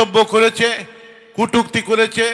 মন্তব্য করেছে, কুটুক্তি করেছে,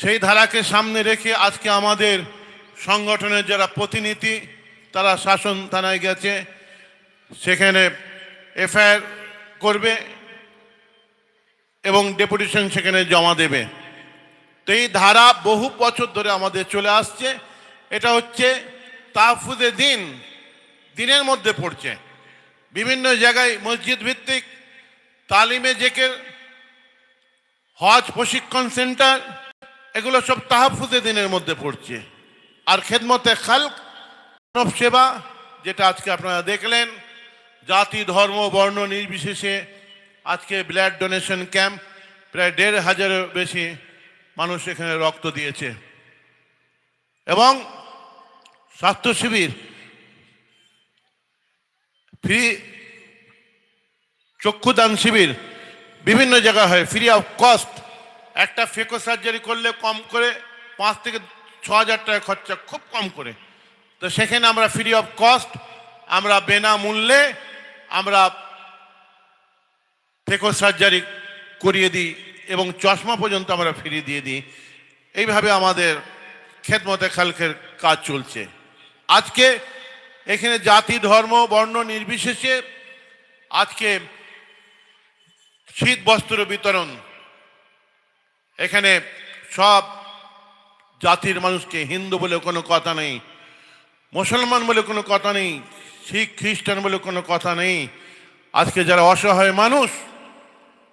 সেই ধারাকে সামনে রেখে আজকে আমাদের সংগঠনের যারা প্রতিনিধি, তারা শাসন থানায় গেছে। সেখানে এফআইআর করবে এবং ডেপুটেশন সেখানে জমা দেবে। তো এই ধারা বহু বছর ধরে আমাদের চলে আসছে। এটা হচ্ছে তাহফুজে দিন, দিনের মধ্যে পড়ছে। বিভিন্ন জায়গায় মসজিদ ভিত্তিক, তালিমে জেকের হজ, প্রশিক্ষণ সেন্টার, এগুলো সব তাহাফুজে দিনের মধ্যে পড়ছে। আর খেদমতে খালক, মানব সেবা, যেটা আজকে আপনারা দেখলেন, জাতি, ধর্ম, বর্ণ নির্বিশেষে আজকে ব্লাড ডোনেশন ক্যাম্প, প্রায় দেড় হাজারের বেশি মানুষ এখানে রক্ত দিয়েছে। এবং স্বাস্থ্য শিবির, ফ্রি চক্ষুদান শিবির বিভিন্ন জায়গায় হয় ফ্রি অফ কস্ট একটা ফেকো সার্জারি করলে কম করে পাঁচ থেকে ছ হাজার টাকা খরচা, খুব কম করে। তো সেখানে আমরা ফ্রি অফ কস্ট আমরা বিনামূল্যে আমরা ফেকো সার্জারি করিয়ে দিই এবং চশমা পর্যন্ত আমরা ফিরিয়ে দিয়ে দিই। এইভাবে আমাদের খেদমতে খালকের কাজ চলছে। আজকে এখানে জাতি, ধর্ম, বর্ণ নির্বিশেষে আজকে শীত বস্ত্র বিতরণ। এখানে সব জাতির মানুষকে হিন্দু বলে কোনো কথা নেই, মুসলমান বলে কোনো কথা নেই, শিখ, খ্রিস্টান বলে কোনো কথা নেই। আজকে যারা অসহায় মানুষ,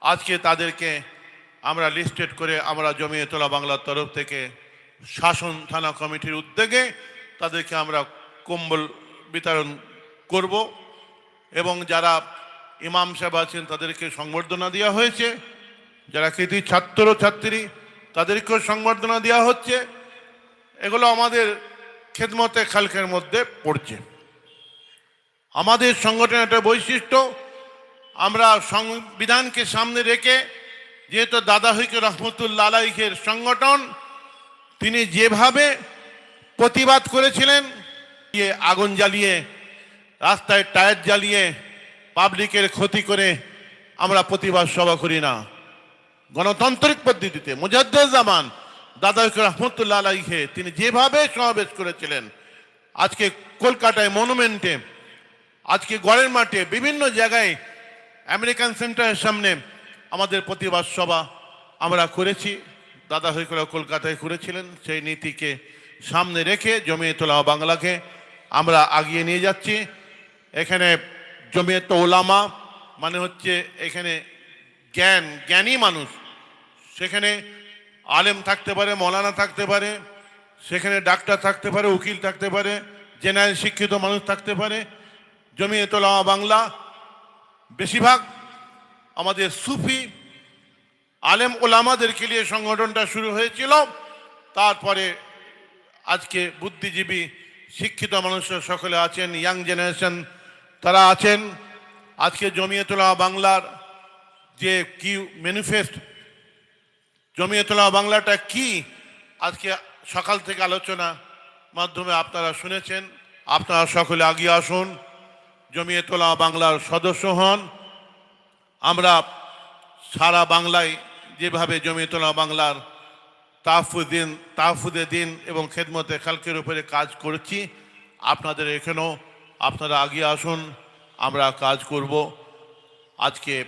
আজকে তাদেরকে আমরা লিস্টেড করে আমরা জমিয়ে তোলা বাংলার তরফ থেকে শাসন থানা কমিটির উদ্যোগে তাদেরকে আমরা কম্বল বিতরণ করব এবং যারা ইমাম সাহেব আছেন, তাদেরকে সংবর্ধনা দেওয়া হয়েছে। যারা কৃতি ছাত্র, ছাত্রী, তাদেরকেও সংবর্ধনা দেওয়া হচ্ছে। এগুলো আমাদের খেদমতে খালকের মধ্যে পড়ছে। আমাদের সংগঠনের একটা বৈশিষ্ট্য, আমরা সংবিধানকে সামনে রেখে, যেহেতু দাদা হইকে রহমতুল্লা আলাইকের সংগঠন, তিনি যেভাবে প্রতিবাদ করেছিলেন আগুন জ্বালিয়ে, রাস্তায় টায়ার জ্বালিয়ে পাবলিকের ক্ষতি করে আমরা প্রতিবাদ সভা করি না। গণতান্ত্রিক পদ্ধতিতে মুজাদ্দুজ্জামান দাদা রহমতুল্লাহ আলাইকে তিনি যেভাবে সমাবেশ করেছিলেন, আজকে কলকাতায় মনুমেন্টে, আজকে গড়ের মাঠে, বিভিন্ন জায়গায়, আমেরিকান সেন্টারের সামনে আমাদের প্রতিবাদ সভা আমরা করেছি। দাদা হইকরা কলকাতায় করেছিলেন, সেই নীতিকে সামনে রেখে জমিয়ে তোলা বাংলাকে আমরা আগিয়ে নিয়ে যাচ্ছি। এখানে জমিয়ত ওলামা মানে হচ্ছে এখানে জ্ঞান, জ্ঞানী মানুষ। সেখানে আলেম থাকতে পারে, মৌলানা থাকতে পারে, সেখানে ডাক্তার থাকতে পারে, উকিল থাকতে পারে, জেনারেল শিক্ষিত মানুষ থাকতে পারে। জমিয়ে ওলামা বাংলা, বেশিরভাগ আমাদের সুফি আলেম ওলামাদেরকে নিয়ে সংগঠনটা শুরু হয়েছিল। তারপরে আজকে বুদ্ধিজীবী, শিক্ষিত মানুষরা সকলে আছেন, ইয়াং জেনারেশন তারা আছেন আজকে জমিয়ে তোলা বাংলার যে কি ম্যানিফেস্ট জমিয়ে তোলা বাংলাটা কি? আজকে সকাল থেকে আলোচনা মাধ্যমে আপনারা শুনেছেন, আপনারা সকলে আগিয়ে আসুন জমিয়ে তোলা বাংলার সদস্য হন। আমরা সারা বাংলায় যেভাবে জমিয়ে তোলা বাংলার তাহফুদ্দিন তাহফুদে দিন এবং খেদমতে খালকের উপরে কাজ করছি, আপনাদের এখানেও আপনারা আগিয়ে আসুন, আমরা কাজ করব। আজকে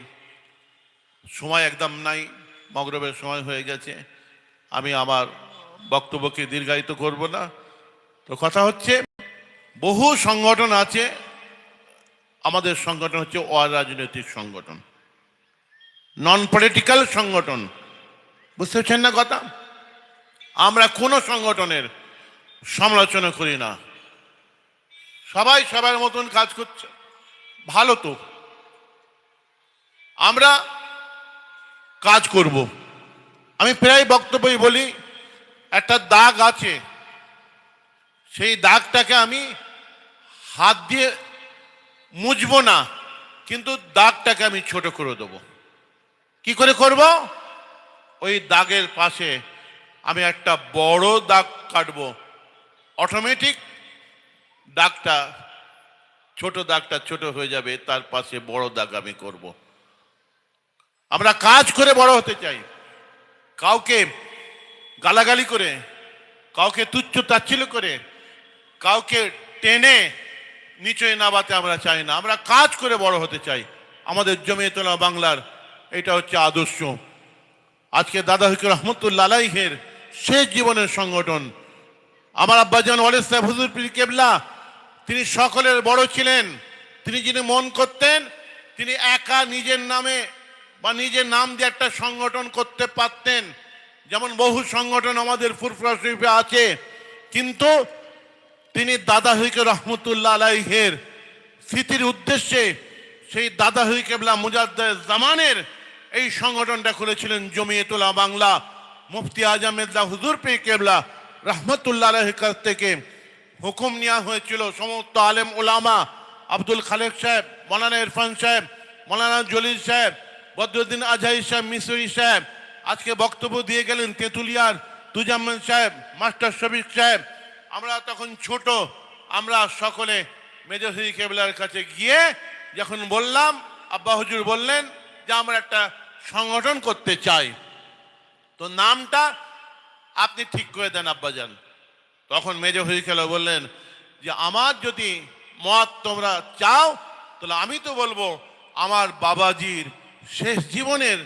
সময় একদম নাই, মগরবের সময় হয়ে গেছে। আমি আমার বক্তব্যকে দীর্ঘায়িত করব না। তো কথা হচ্ছে, বহু সংগঠন আছে, আমাদের সংগঠন হচ্ছে অরাজনৈতিক সংগঠন। নন পলিটিক্যাল সংগঠন। বুঝতে পারছেন না কথা? আমরা কোনো সংগঠনের সমালোচনা করি না। সবাই সবার মতন কাজ করছে। ভালো তো। আমরা কাজ করব। আমি প্রায় বক্তব্যই বলি, একটা দাগ আছে। সেই দাগটাকে আমি হাত দিয়ে মুছবো না, কিন্তু দাগটাকে আমি ছোট করে দেবো। কি করে করব? ওই দাগের পাশে আমি একটা বড় দাগ কাটবো। অটোমেটিক দাগটা, ছোট দাগটা ছোট হয়ে যাবে, তার পাশে বড় দাগ আমি করব। আমরা কাজ করে বড় হতে চাই। কাউকে গালাগালি করে, কাউকে তুচ্ছ তাচ্ছিল করে, কাউকে টেনে নিচে নামাতে আমরা চাই না। আমরা কাজ করে বড় হতে চাই। আমাদের জমিয়তলা বাংলার এটা হচ্ছে আদর্শ। আজকে দাদা হকির রহমতুল্লা আলাইহের শেষ জীবনের সংগঠন। আমার আব্বাজান ওয়ালেদ সাহেব, হুজুর পীর কেবলা তিনি সকলের বড় ছিলেন। তিনি যিনি মন করতেন, তিনি একা নিজের নামে বা নিজের নাম দিয়ে একটা সংগঠন করতে পারতেন। যেমন বহু সংগঠন আমাদের ফুরফুরা শরীফে আছে। কিন্তু তিনি দাদা হইকে রহমতুল্লাহ আলাইহের স্মৃতির উদ্দেশ্যে সেই দাদা হই কেবলা মুজাদ্দের জামানের এই সংগঠনটা খুলেছিলেন জমিয়তুল্লাহ বাংলা, মুফতি আজমেদ হুজুর পে কেবলা রহমতুল্লাহ কাছ থেকে। হুকুম নেওয়া হয়েছিল সমস্ত আলেম ওলামা, আব্দুল খালেক সাহেব, মৌলানা ইরফান সাহেব, মৌলানা জলিল সাহেব, বদরুদ্দিন আজহারি সাহেব, মিসরি সাহেব। আজকে বক্তব্য দিয়ে গেলেন তেঁতুলিয়ার তুজাম্মান সাহেব, মাস্টার শফিক সাহেব। আমরা তখন ছোট, আমরা সকলে মেজসি কেবলার কাছে গিয়ে যখন বললাম, আব্বা হুজুর বললেন যে আমরা একটা সংগঠন করতে চাই। তো নামটা আপনি ঠিক করে দেন, আব্বাজান। তখন মেজ খেলা, বললেন, যে আমার যদি মত তোমরা চাও, তাহলে আমি তো বলব, আমার বাবাজির শেষ জীবনের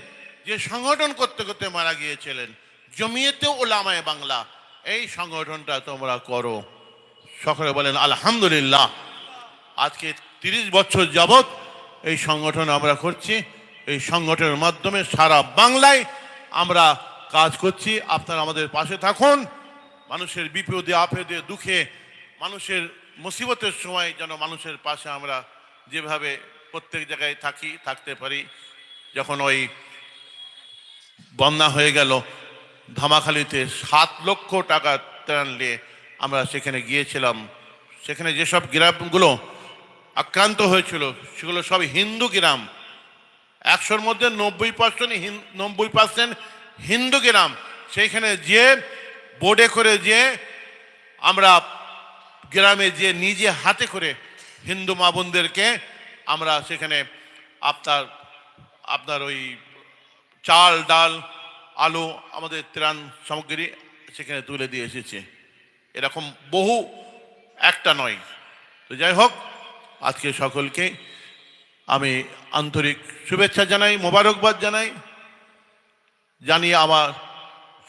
যে সংগঠন করতে করতে মারা গিয়েছিলেন, জমিয়েতে ওলামায় বাংলা, এই সংগঠনটা তোমরা করো। সকলে বলেন, আলহামদুলিল্লাহ, আজকে তিরিশ বছর যাবৎ এই সংগঠন আমরা করছি, এই সংগঠনের মাধ্যমে সারা বাংলায় আমরা কাজ করছি। আপনারা আমাদের পাশে থাকুন। মানুষের বিপদে, আপদে, দুঃখে, মানুষের মুসিবতের সময় যেন মানুষের পাশে আমরা যেভাবে প্রত্যেক জায়গায় থাকি, থাকতে পারি। যখন ওই বন্যা হয়ে গেল, ধামাখালিতে সাত লক্ষ টাকা ত্রাণ নিয়ে আমরা সেখানে গিয়েছিলাম। সেখানে যেসব গ্রামগুলো আক্রান্ত হয়েছিল, সেগুলো সব হিন্দু গ্রাম। একশোর মধ্যে নব্বই পার্সেন্ট নব্বই পার্সেন্ট হিন্দু গ্রাম। সেইখানে যে বোর্ডে করে যে আমরা গ্রামে যে নিজে হাতে করে হিন্দু মা বোনদেরকে আমরা সেখানে আপনার আপনার ওই চাল, ডাল, আলু, আমাদের ত্রাণ সামগ্রী সেখানে তুলে দিয়ে এসেছে। এরকম বহু একটা নয়। তো যাই হোক, আজকে সকলকে আমি আন্তরিক শুভেচ্ছা জানাই, মোবারকবাদ জানাই, জানিয়ে আমার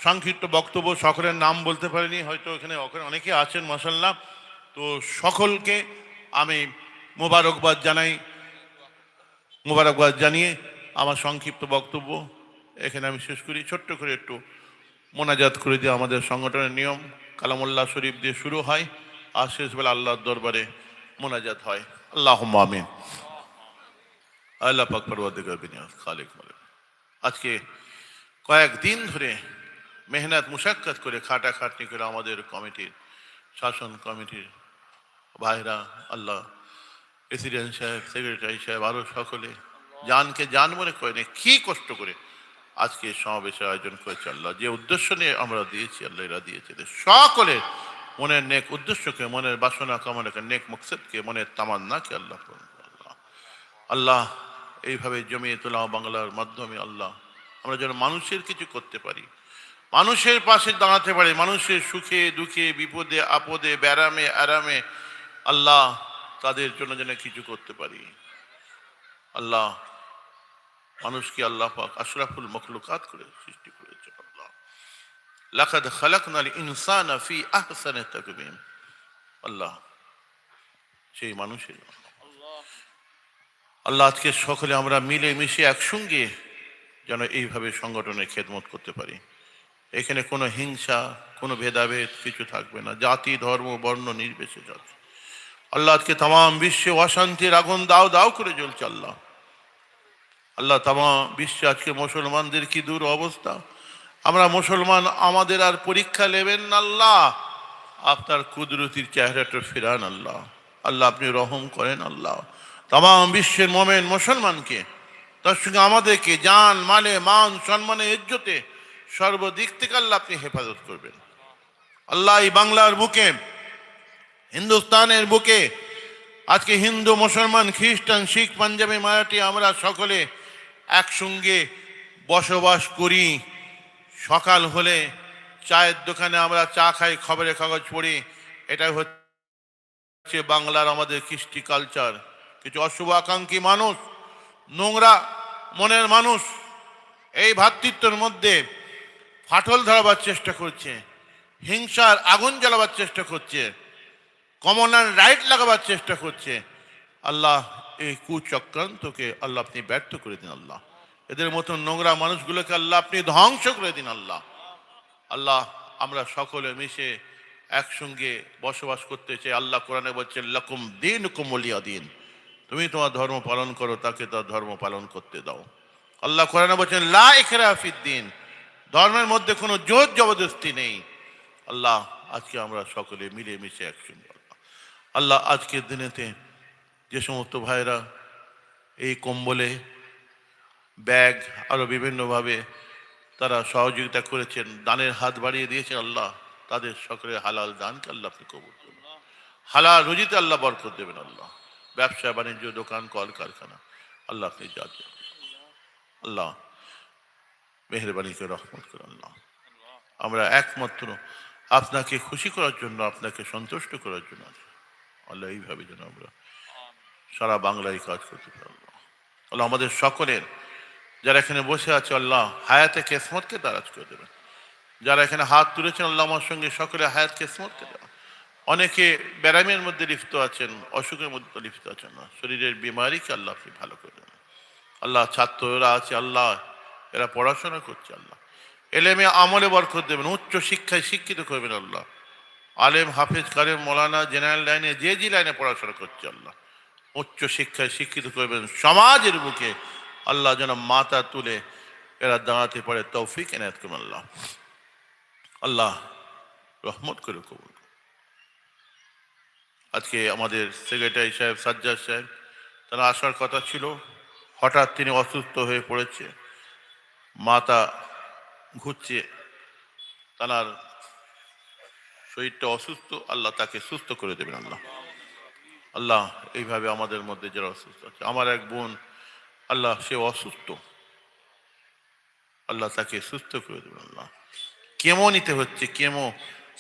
সংক্ষিপ্ত বক্তব্য, সকলের নাম বলতে পারিনি, হয়তো এখানে অনেকে আছেন মশাল্লাহ তো সকলকে আমি মোবারকবাদ জানাই, মোবারকবাদ জানিয়ে আমার সংক্ষিপ্ত বক্তব্য এখানে আমি শেষ করি। ছোট্ট করে একটু মোনাজাত করে দিয়ে আমাদের সংগঠনের নিয়ম। কালামুল্লাহ শরীফ দিয়ে শুরু হয়, আর শেষবেলা আল্লাহর দরবারে মোনাজাত হয়। আল্লাহ আমিন। আল্লাহ পাক খালিক মালিক। আজকে কয়েকদিন ধরে মেহনত মুশাক্কাত করে খাটাখাটনি করে আমাদের কমিটির শাসন কমিটির ভাইরা আল্লাহ প্রেসিডেন্ট সাহেব সেক্রেটারি সাহেব আরও সকলে জানকে জান মনে করে নে, কি কষ্ট করে আজকে সমাবেশের আয়োজন করেছে আল্লাহ। যে উদ্দেশ্য নিয়ে আমরা দিয়েছি আল্লাহ এরা দিয়েছে। সকলে মনের নেক উদ্দেশ্যকে মনের বাসনা কামনাকে নেক মকসদকে মনের তামান্নাকে আল্লাহ আল্লাহ। আল্লাহ এইভাবে জমিয়ে তোলা বাংলার মাধ্যমে আল্লাহ আমরা যেন মানুষের কিছু করতে পারি। মানুষের পাশে দাঁড়াতে পারে। মানুষের সুখে, দুঃখে, বিপদে, আপদে, ব্যারামে, আরামে আল্লাহ তাদের জন্য যেন কিছু করতে পারি। আল্লাহ মানুষকে আল্লাহ পাক আশরাফুল মখলুকাত করে সৃষ্টি করেছে আল্লাহ। লাকাদ খালাকনাল ইনসানা ফি আহসানি তাকবীম। আল্লাহ সেই মানুষের আল্লাহ আজকে সকলে আমরা মিলে মিশে একসঙ্গে যেন এইভাবে সংগঠনের খেদমত করতে পারি। এখানে কোনো হিংসা, কোনো ভেদাভেদ কিছু থাকবে না। জাতি, ধর্ম, বর্ণ নির্বিশেষে। যাচ্ছে আল্লাহ আজকে তাম বিশ্বে অশান্তির আগুন দাও দাও করে চলছে আল্লাহ। আল্লাহ তামা বিশ্বে আজকে মুসলমানদের কি দূর অবস্থা? আমরা মুসলমান, আমাদের আর পরীক্ষা নেবেন না আল্লাহ। আপনার কুদরতির চেহারাটা ফেরান আল্লাহ। আল্লাহ আপনি রহম করেন আল্লাহ। তাম বিশ্বের মোমেন মুসলমানকে, তার সঙ্গে আমাদেরকে জান মালে মান সম্মানে ইজ্জতে সর্বদিক থেকে আল্লাহ আপনি হেফাজত করবেন। আল্লাহ এই বাংলার বুকে, হিন্দুস্তানের বুকে, আজকে হিন্দু, মুসলমান, খ্রিস্টান, শিখ, পাঞ্জাবি, মারাঠি, আমরা সকলে একসঙ্গে বসবাস করি। সকাল হলে চায়ের দোকানে আমরা চা খাই, খবরের কাগজ পড়ি। এটাই হচ্ছে বাংলার আমাদের কৃষ্টি কালচার। কিছু অশুভ আকাঙ্ক্ষী মানুষ, নোংরা মনের মানুষ, এই ভ্রাতৃত্বের মধ্যে ফাটল ধরাবার চেষ্টা করছে, হিংসার আগুন জ্বালাবার চেষ্টা করছে কমনার রাইট লাগাবার চেষ্টা করছে। আল্লাহ এই কুচক্রান্তকে আল্লাহ আপনি ব্যর্থ করে দিন আল্লাহ। এদের মতন নোংরা মানুষগুলোকে আল্লাহ আপনি ধ্বংস করে দিন আল্লাহ। আল্লাহ, আমরা সকলে মিশে একসঙ্গে বসবাস করতে চাই। আল্লাহ কোরআনে বলছে, লকুম দিন কুমলিয়া দিন। তুমি তোমার ধর্ম পালন করো, তাকে তার ধর্ম পালন করতে দাও। আল্লাহ কোরআনে বলছেন, লা ইকরাফিদ্দিন ধর্মের মধ্যে কোনো জোর জবরদস্তি নেই। আল্লাহ, আজকে আমরা সকলে মিলে মিশে একসঙ্গে আল্লাহ। আজকের দিনেতে যে সমস্ত ভাইরা এই কম্বলে ব্যাগ আরও বিভিন্নভাবে তারা সহযোগিতা করেছেন, দানের হাত বাড়িয়ে দিয়েছেন আল্লাহ, তাদের সকলের হালাল দানকে আল্লাহ আপনি কবুল করুন। হালাল রুজিতে আল্লাহ বরকত দেবেন আল্লাহ। ব্যবসা, বাণিজ্য, দোকান, কল, কারখানা, আল্লাহ আপনি যাতে আল্লাহ মেহরবানি করে রহমত করুন আল্লাহ। আমরা একমাত্র আপনাকে খুশি করার জন্য, আপনাকে সন্তুষ্ট করার জন্য। আল্লাহ এইভাবে যেন আমরা সারা বাংলায় কাজ করতে পারব আল্লাহ। আমাদের সকলের, যারা এখানে বসে আছে, আল্লাহ হায়াতে কেসমতকে দারাজ করে দেবেন। যারা এখানে হাত তুলেছেন, আল্লাহ আমার সঙ্গে সকলে হায়াত কেসমতকে দেবেন। অনেকে ব্যারামের মধ্যে লিপ্ত আছেন, অসুখের মধ্যে লিপ্ত আছেন শরীরের বিমারিকে আল্লাহ আপনি ভালো করে দেবেন। আল্লাহ ছাত্ররা আছে, আল্লাহ এরা পড়াশোনা করছে আল্লাহ। এলেমে আমলে বরকত দেবেন, উচ্চ শিক্ষায় শিক্ষিত করবেন আল্লাহ। আলেম হাফেজ কারেম মৌলানা জেনারেল লাইনে, যে যে লাইনে পড়াশোনা করছে আল্লাহ, উচ্চ শিক্ষায় শিক্ষিত করবেন সমাজের বুকে। আল্লাহ যেন মাথা তুলে এরা দাঁড়াতে পারে, তৌফিক এনায়ত আল্লাহ। আল্লাহ রহমত করে কবুল আজকে আমাদের সেক্রেটারি সাহেব সাজ্জাদ সাহেব, তারা আসার কথা ছিল, হঠাৎ তিনি অসুস্থ হয়ে পড়েছে। মাথা ঘুরছে তার শরীরটা অসুস্থ, আল্লাহ তাকে সুস্থ করে দেবেন, আল্লাহ। আল্লাহ এইভাবে আমাদের মধ্যে যারা অসুস্থ আছে, আমার এক বোন, আল্লাহ সে অসুস্থ। আল্লাহ তাকে সুস্থ করে দেবেন, আল্লাহ। কেমো নিতে হচ্ছে, কেমো?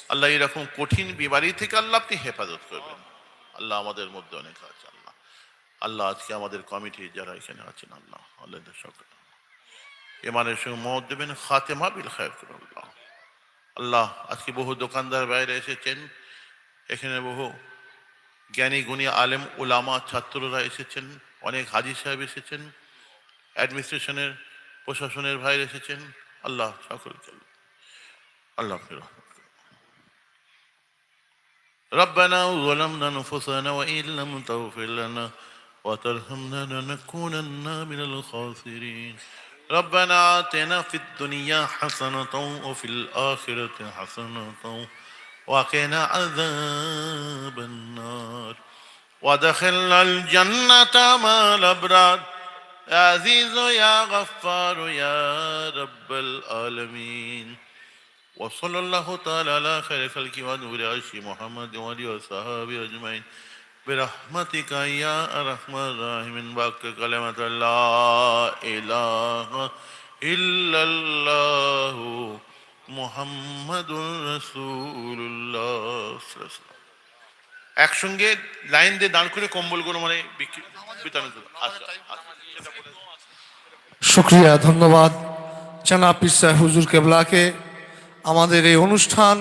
আল্লাহ এরকম কঠিন বিমারি থেকে আল্লাহ আপনি হেফাজত করবেন। আল্লাহ আমাদের মধ্যে অনেক আছে, আল্লাহ। আল্লাহ আজকে আমাদের কমিটি যারা এখানে আছেন, আল্লাহ আল্লাহ সকল এমানের সঙ্গে মত দেবেন খাতেমা বিল খায়ের করুন আল্লাহ আল্লাহ আজকে বহু দোকানদার বাইরে এসেছেন এখানে বহু জ্ঞানী গুণী আলেম ওলামা ছাত্ররা এসেছেন অনেক হাজি সাহেব এসেছেন অ্যাডমিনিস্ট্রেশনের প্রশাসনের ভাইরা এসেছেন আল্লাহ সকলকে আল্লাহ। আল্লাহ আপনি রহমত করুন। ربنا ظلمنا انفسنا وان لم تغفر لنا وترحمنا لنكونن من الخاسرين ربنا آتنا في الدنيا حسنة وفي الآخرة حسنة وقنا عذاب النار. ودخلنا الجنة مع الأبرار. يا عزيز يا غفار يا رب العالمين. وصلى الله تعالى على خير خلق ونور عرش محمد وآله وصحبه أجمعين. برحمتك يا أرحم الراحمين باك كلمة لا إله إلا الله محمد رسول الله صلى الله عليه وسلم একসঙ্গে লাইন দিয়ে দাঁড় করে কম্বলগুলো মানে বিক্রি বিতরণ করো আচ্ছা আচ্ছা সেটা বলে দাও। শুক্রিয়া ধন্যবাদ জানাব পিসা হুজুর কেবলাকে আমাদের এই অনুষ্ঠান